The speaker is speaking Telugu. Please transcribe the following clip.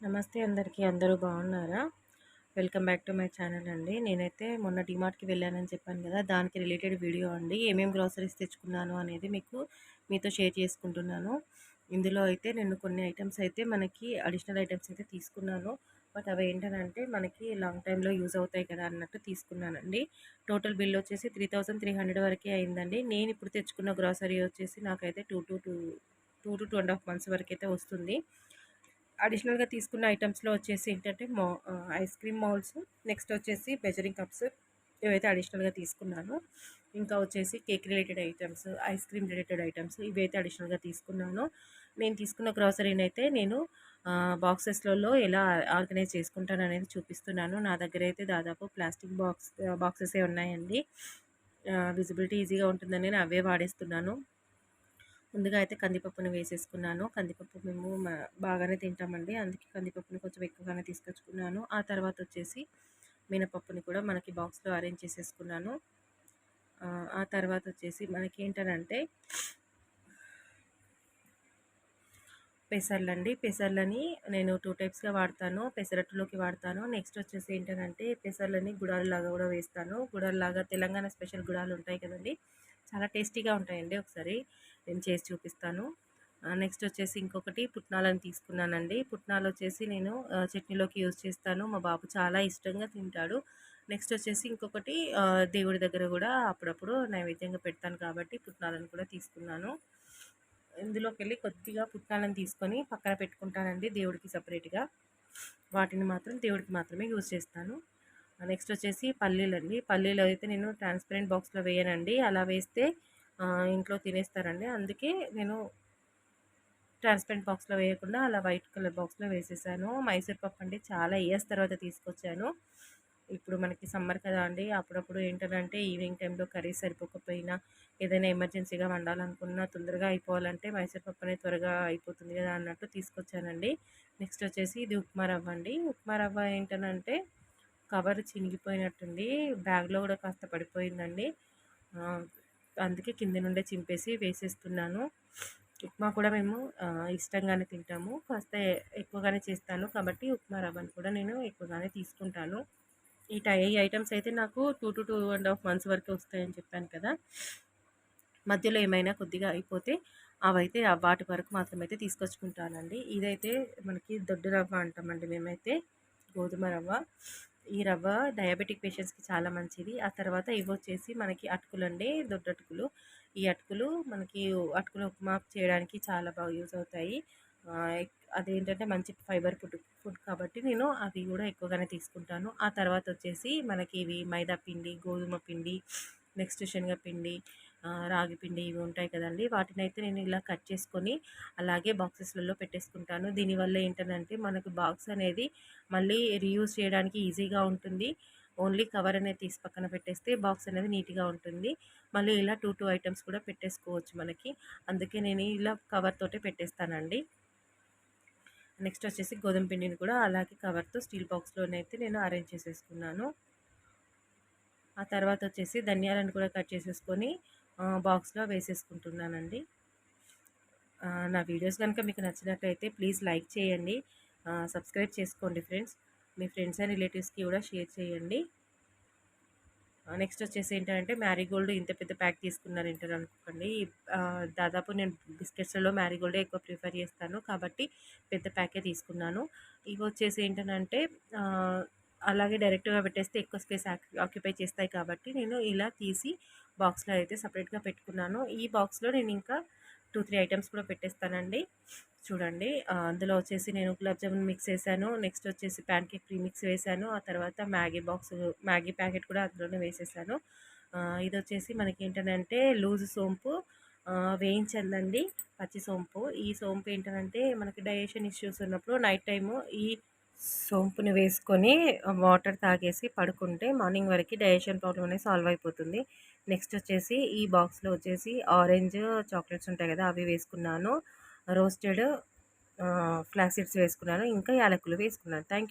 నమస్తే అందరికీ. అందరూ బాగున్నారా? Welcome back to my channel అండి. నేనైతే మొన్న డిమార్ట్కి వెళ్ళానని చెప్పాను కదా దానికి రిలేటెడ్ వీడియో అండి. ఏమేమి గ్రాసరీస్ తెచ్చుకున్నాను అనేది మీకు మీతో షేర్ చేసుకుంటున్నాను. ఇందులో అయితే నేను కొన్ని ఐటమ్స్ అయితే మనకి అడిషనల్ ఐటమ్స్ అయితే తీసుకున్నాను. బట్ అవి ఏంటంటే మనకి లాంగ్ టైంలో యూజ్ అవుతాయి కదా అన్నట్టు తీసుకున్నానండి. టోటల్ బిల్ వచ్చేసి త్రీ థౌసండ్ త్రీ హండ్రెడ్ వరకే అయిందండి. నేను ఇప్పుడు తెచ్చుకున్న గ్రాసరీ వచ్చేసి నాకైతే two to two two to two and half months వరకు అయితే వస్తుంది. అడిషనల్గా తీసుకున్న ఐటమ్స్లో వచ్చేసి ఏంటంటే మో ఐస్ క్రీమ్ మౌల్స్ నెక్స్ట్ వచ్చేసి మెజరింగ్ కప్స్ ఇవైతే అడిషనల్గా తీసుకున్నాను ఇంకా వచ్చేసి cake related items ice cream related items ఇవైతే అడిషనల్గా తీసుకున్నాను. నేను తీసుకున్న గ్రాసరీని అయితే నేను బాక్సెస్లలో ఎలా ఆర్గనైజ్ చేసుకుంటాను అనేది చూపిస్తున్నాను. నా దగ్గర అయితే దాదాపు ప్లాస్టిక్ బాక్స్ బాక్సెసే ఉన్నాయండి. విజిబిలిటీ ఈజీగా ఉంటుందని నేను అవే వాడేస్తున్నాను. ముందుగా అయితే కందిపప్పును వేసేసుకున్నాను. కందిపప్పు మేము బాగానే తింటామండి. అందుకే కందిపప్పుని కొంచెం ఎక్కువగానే తీసుకొచ్చుకున్నాను. ఆ తర్వాత వచ్చేసి మినపప్పుని కూడా మనకి బాక్స్లో అరేంజ్ చేసేసుకున్నాను. ఆ తర్వాత వచ్చేసి మనకి ఏంటనంటే పెసర్లండి. పెసర్లని నేను టూ టైప్స్గా వాడతాను. పెసరట్టులోకి వాడతాను. నెక్స్ట్ వచ్చేసి ఏంటంటే పెసర్లని గుడాలలాగా కూడా వేస్తాను. గుడాలలాగా తెలంగాణ స్పెషల్ గుడాలు ఉంటాయి కదండి. చాలా టేస్టీగా ఉంటాయండి ఒకసారి. నేను చేసి చూపిస్తాను. నెక్స్ట్ వచ్చేసి ఇంకొకటి పుట్నాలను తీసుకున్నానండి. పుట్నాలు వచ్చేసి నేను చట్నీలోకి యూజ్ చేస్తాను. మా బాబు చాలా ఇష్టంగా తింటాడు. నెక్స్ట్ వచ్చేసి ఇంకొకటి దేవుడి దగ్గర కూడా అప్పుడప్పుడు నైవేద్యంగా పెడతాను కాబట్టి పుట్నాలను కూడా తీసుకున్నాను. ఇందులోకి వెళ్ళి కొద్దిగా పుట్నాలను తీసుకొని పక్కన పెట్టుకుంటానండి దేవుడికి సపరేట్గా వాటిని మాత్రం దేవుడికి మాత్రమే యూజ్ చేస్తాను. నెక్స్ట్ వచ్చేసి పల్లీలు అండి పల్లీలు అయితే నేను ట్రాన్స్పరెంట్ బాక్స్లో వేయనండి. అలా వేస్తే ఇంట్లో తినేస్తారండి. అందుకే నేను ట్రాన్స్పరెంట్ బాక్స్లో వేయకుండా అలా వైట్ కలర్ బాక్స్లో వేసేసాను. మైసూర్ పప్పు అండి చాలా ఇయర్స్ తర్వాత తీసుకొచ్చాను. ఇప్పుడు మనకి సమ్మర్ కదా అండి. అప్పుడప్పుడు ఏంటంటే ఈవినింగ్ టైంలో కర్రీ సరిపోకపోయినా ఏదైనా ఎమర్జెన్సీగా వండాలనుకున్నా తొందరగా అయిపోవాలంటే మైసూర్ పప్పు అనేది త్వరగా అయిపోతుంది కదా అన్నట్టు తీసుకొచ్చానండి. నెక్స్ట్ వచ్చేసి ఇది ఉప్మా రవ్వ అండి. ఉప్మా రవ్వ ఏంటనంటే కవర్ చినిగిపోయినట్టుంది. బ్యాగ్లో కూడా కాస్త పడిపోయిందండి. అందుకే కింద నుండే చింపేసి వేసేస్తున్నాను. ఉప్మా కూడా మేము ఇష్టంగానే తింటాము. కాస్త ఎక్కువగానే చేస్తాను కాబట్టి ఉప్మా రవ్వను కూడా నేను ఎక్కువగానే తీసుకుంటాను. ఈ టై ఈ ఐటమ్స్ అయితే నాకు two to two and half months వరకు వస్తాయని చెప్పాను కదా. మధ్యలో ఏమైనా కొద్దిగా అయిపోతే అవైతే వాటి వరకు మాత్రమైతే తీసుకొచ్చుకుంటానండి. ఇదైతే మనకి దొడ్డు రవ్వ అంటామండి మేమైతే గోధుమ రవ్వ. ఈ రవ్వ డయాబెటిక్ పేషెంట్స్కి చాలా మంచిది. ఆ తర్వాత ఇవి వచ్చేసి మనకి అటుకులు అండి దొడ్డటుకులు ఈ అటుకులు మనకి అటుకులు ఉప్మా చేయడానికి చాలా బాగా యూజ్ అవుతాయి. అదేంటంటే మంచి ఫైబర్ ఫుడ్ ఫుడ్ కాబట్టి నేను అవి కూడా ఎక్కువగానే తీసుకుంటాను. ఆ తర్వాత వచ్చేసి మనకి ఇవి మైదా పిండి గోధుమ పిండి నెక్స్ట్ శనగపిండి రాగి పిండి ఇవి ఉంటాయి కదండి. వాటిని అయితే నేను ఇలా కట్ చేసుకొని అలాగే బాక్సెస్లలో పెట్టేసుకుంటాను. దీనివల్ల ఏంటంటే మనకు బాక్స్ అనేది మళ్ళీ రీయూజ్ చేయడానికి ఈజీగా ఉంటుంది. ఓన్లీ కవర్ అనేది తీసి పక్కన పెట్టేస్తే బాక్స్ అనేది నీట్గా ఉంటుంది. మళ్ళీ ఇలా టూ టూ ఐటమ్స్ కూడా పెట్టేసుకోవచ్చు మనకి. అందుకే నేను ఇలా కవర్ తోటే పెట్టేస్తానండి. నెక్స్ట్ వచ్చేసి గోధుమ పిండిని కూడా అలాగే కవర్తో స్టీల్ బాక్స్లోనైతే నేను అరేంజ్ చేసేసుకున్నాను. ఆ తర్వాత వచ్చేసి ధనియాలను కూడా కట్ చేసేసుకొని బాక్స్లో వేసేసుకుంటున్నానండి. నా వీడియోస్ కనుక మీకు నచ్చినట్లయితే ప్లీజ్ లైక్ చేయండి. సబ్స్క్రైబ్ చేసుకోండి ఫ్రెండ్స్. మీ ఫ్రెండ్స్ అండ్ రిలేటివ్స్కి కూడా షేర్ చేయండి. నెక్స్ట్ వచ్చేసి ఏంటంటే మ్యారీగోల్డ్ ఇంత పెద్ద ప్యాక్ తీసుకున్నారు ఏంటని అనుకోండి దాదాపు నేను బిస్కెట్స్లో మ్యారీగోల్డే ఎక్కువ ప్రిఫర్ చేస్తాను కాబట్టి పెద్ద ప్యాకే తీసుకున్నాను. ఇవి వచ్చేసి ఏంటంటే అలాగే డైరెక్ట్గా పెట్టేస్తే ఎక్కువ స్పేస్ ఆక్యుపై చేస్తాయి కాబట్టి నేను ఇలా తీసి బాక్స్లో అయితే సపరేట్గా పెట్టుకున్నాను. ఈ బాక్స్లో నేను ఇంకా టూ త్రీ ఐటమ్స్ కూడా పెట్టేస్తానండి. చూడండి అందులో వచ్చేసి నేను గులాబ్ జామున్ మిక్స్ వేసాను నెక్స్ట్ వచ్చేసి ప్యాన్ కేక్ ప్రీమిక్స్ వేసాను ఆ తర్వాత మ్యాగీ బాక్స్ మ్యాగీ ప్యాకెట్ కూడా అందులోనే వేసేసాను. ఇది వచ్చేసి మనకి ఏంటంటే లూజ్ సోంపు వేయించండి పచ్చి సోంపు. ఈ సోంపు ఏంటంటే మనకి డైజెషన్ ఇష్యూస్ ఉన్నప్పుడు నైట్ టైము ఈ సోంపుని వేసుకొని వాటర్ తాగేసి పడుకుంటే మార్నింగ్ వరకు డైజెషన్ ప్రాబ్లమ్ అనేది సాల్వ్ అయిపోతుంది. నెక్స్ట్ వచ్చేసి ఈ బాక్స్లో వచ్చేసి ఆరెంజ్ చాక్లెట్స్ ఉంటాయి కదా అవి వేసుకున్నాను. రోస్టెడ్ ఫ్లాక్సీడ్స్ వేసుకున్నాను. ఇంకా యాలకులు వేసుకున్నాను. Thank you